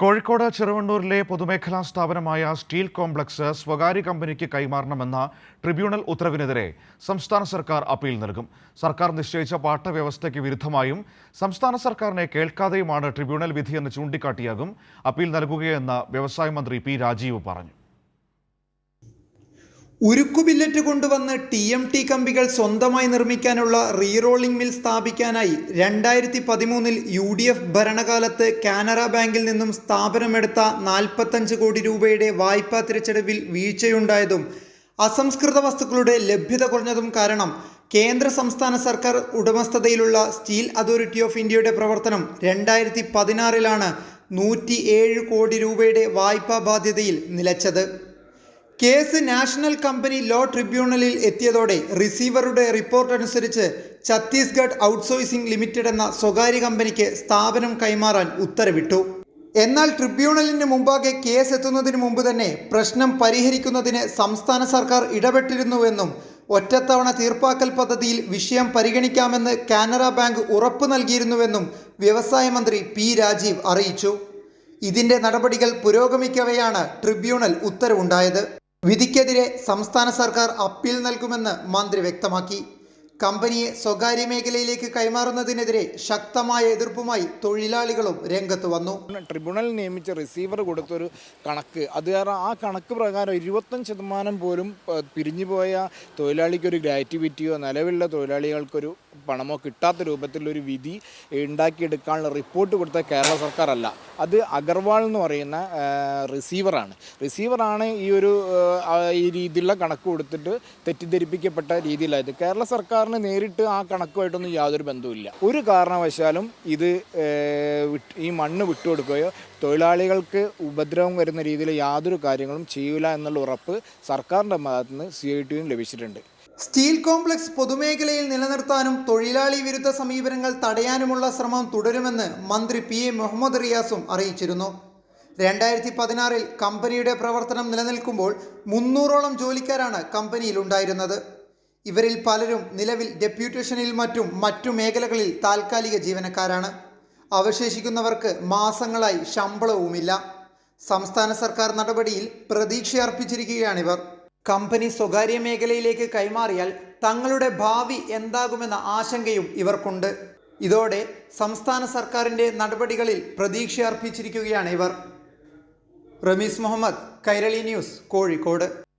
കോഴിക്കോട് ചെറുവണ്ണൂരിലെ പൊതുമേഖലാ സ്ഥാപനമായ steel complex സ്വകാര്യ കമ്പനിക്ക് കൈമാറണമെന്ന ട്രിബ്യൂണൽ ഉത്തരവിനെതിരെ സംസ്ഥാന സർക്കാർ അപ്പീൽ നൽകും. സർക്കാർ നിശ്ചയിച്ച പാട്ടവ്യവസ്ഥയ്ക്ക് വിരുദ്ധമായും സംസ്ഥാന സർക്കാരിനെ കേൾക്കാതെയുമാണ് ട്രിബ്യൂണൽ വിധിയെന്ന് ചൂണ്ടിക്കാട്ടിയാകും അപ്പീൽ നൽകുകയെന്ന് വ്യവസായ മന്ത്രി പി രാജീവ് പറഞ്ഞു. ഉരുക്കു ബില്ലറ്റ് കൊണ്ടുവന്ന് ടി എം ടി കമ്പികൾ സ്വന്തമായി നിർമ്മിക്കാനുള്ള റീറോളിംഗ് മിൽ സ്ഥാപിക്കാനായി രണ്ടായിരത്തി പതിമൂന്നിൽ യു ഡി എഫ് ഭരണകാലത്ത് കാനറ ബാങ്കിൽ നിന്നും സ്ഥാപനമെടുത്ത നാൽപ്പത്തഞ്ച് കോടി രൂപയുടെ വായ്പാ തിരിച്ചടവിൽ വീഴ്ചയുണ്ടായതും അസംസ്കൃത വസ്തുക്കളുടെ ലഭ്യത കുറഞ്ഞതും കാരണം കേന്ദ്ര സംസ്ഥാന സർക്കാർ ഉടമസ്ഥതയിലുള്ള സ്റ്റീൽ അതോറിറ്റി ഓഫ് ഇന്ത്യയുടെ പ്രവർത്തനം രണ്ടായിരത്തി പതിനാറിലാണ് നൂറ്റി ഏഴ് കോടി രൂപയുടെ വായ്പാ ബാധ്യതയിൽ നിലച്ചത്. കേസ് നാഷണൽ കമ്പനി ലോ ട്രിബ്യൂണലിൽ എത്തിയതോടെ റിസീവറുടെ റിപ്പോർട്ട് അനുസരിച്ച് ഛത്തീസ്ഗഡ് ഔട്ട്സോഴ്സിംഗ് ലിമിറ്റഡ് എന്ന സ്വകാര്യ കമ്പനിക്ക് സ്ഥാപനം കൈമാറാൻ ഉത്തരവിട്ടു. എന്നാൽ ട്രിബ്യൂണലിന് മുമ്പാകെ കേസ് എത്തുന്നതിന് മുമ്പ് തന്നെ പ്രശ്നം പരിഹരിക്കുന്നതിന് സംസ്ഥാന സർക്കാർ ഇടപെട്ടിരുന്നുവെന്നും ഒറ്റത്തവണ തീർപ്പാക്കൽ പദ്ധതിയിൽ വിഷയം പരിഗണിക്കാമെന്ന് കാനറ ബാങ്ക് ഉറപ്പു നൽകിയിരുന്നുവെന്നും വ്യവസായ മന്ത്രി പി രാജീവ് അറിയിച്ചു. ഇതിന്റെ നടപടികൾ പുരോഗമിക്കവെയാണ് ട്രിബ്യൂണൽ ഉത്തരവുണ്ടായത്. വിധിക്കെതിരെ സംസ്ഥാന സർക്കാർ അപ്പീൽ നൽകുമെന്ന് മന്ത്രി വ്യക്തമാക്കി. കമ്പനിയെ സ്വകാര്യ മേഖലയിലേക്ക് കൈമാറുന്നതിനെതിരെ ശക്തമായ എതിർപ്പുമായി തൊഴിലാളികളും രംഗത്ത് വന്നു. ട്രിബ്യൂണൽ നിയമിച്ച റിസീവർ കൊടുത്തൊരു കണക്ക്. അത് കാരണം ആ കണക്ക് പ്രകാരം ഇരുപത്തഞ്ച് ശതമാനം പോലും പിരിഞ്ഞു പോയ തൊഴിലാളിക്കൊരു ഗ്രാറ്റുവിറ്റിയോ നിലവിലുള്ള തൊഴിലാളികൾക്കൊരു പണമോ കിട്ടാത്ത രൂപത്തിലൊരു വിധി ഉണ്ടാക്കിയെടുക്കാനുള്ള റിപ്പോർട്ട് കൊടുത്ത കേരള സർക്കാരല്ല. അത് അഗർവാൾ എന്ന് പറയുന്ന റിസീവറാണ് റിസീവറാണ് ഈ ഒരു ഈ രീതിയിലുള്ള കണക്ക് കൊടുത്തിട്ട് തെറ്റിദ്ധരിപ്പിക്കപ്പെട്ട രീതിയിലായത്. കേരള സർക്കാരിന് നേരിട്ട് ആ കണക്കുമായിട്ടൊന്നും യാതൊരു ബന്ധവുമില്ല. ഒരു കാരണവശാലും ഇത് ഈ മണ്ണ് വിട്ടുകൊടുക്കുകയോ തൊഴിലാളികൾക്ക് ഉപദ്രവം വരുന്ന രീതിയിൽ യാതൊരു കാര്യങ്ങളും ചെയ്യില്ല എന്നുള്ള ഉറപ്പ് സർക്കാരിന്റെ ഭാഗത്ത് നിന്ന് സി ഐ ടിയും ലഭിച്ചിട്ടുണ്ട്. സ്റ്റീൽ കോംപ്ലക്സ് പൊതുമേഖലയിൽ നിലനിർത്താനും തൊഴിലാളി വിരുദ്ധ സമീപനങ്ങൾ തടയാനുമുള്ള ശ്രമം തുടരുമെന്ന് മന്ത്രി പി. എ. മുഹമ്മദ് റിയാസും അറിയിച്ചിരുന്നു. രണ്ടായിരത്തി പതിനാറിൽ കമ്പനിയുടെ പ്രവർത്തനം നിലനിൽക്കുമ്പോൾ മുന്നൂറോളം ജോലിക്കാരാണ് കമ്പനിയിൽ ഉണ്ടായിരുന്നത്. ഇവരിൽ പലരും നിലവിൽ ഡെപ്യൂട്ടേഷനിൽ മറ്റും മറ്റു മേഖലകളിൽ താൽക്കാലിക ജീവനക്കാരാണ്. അവശേഷിക്കുന്നവർക്ക് മാസങ്ങളായി ശമ്പളവുമില്ല. സംസ്ഥാന സർക്കാർ നടപടിയിൽ പ്രതീക്ഷയർപ്പിച്ചിരിക്കുകയാണിവർ. കമ്പനി സ്വകാര്യ മേഖലയിലേക്ക് കൈമാറിയാൽ തങ്ങളുടെ ഭാവി എന്താകുമെന്ന ആശങ്കയും ഇവർക്കുണ്ട്. ഇതോടെ സംസ്ഥാന സർക്കാരിന്റെ നടപടികളിൽ പ്രതീക്ഷയർപ്പിച്ചിരിക്കുകയാണ് ഇവർ. റമീസ് മുഹമ്മദ് കൈരളി ന്യൂസ് കോഴിക്കോട്.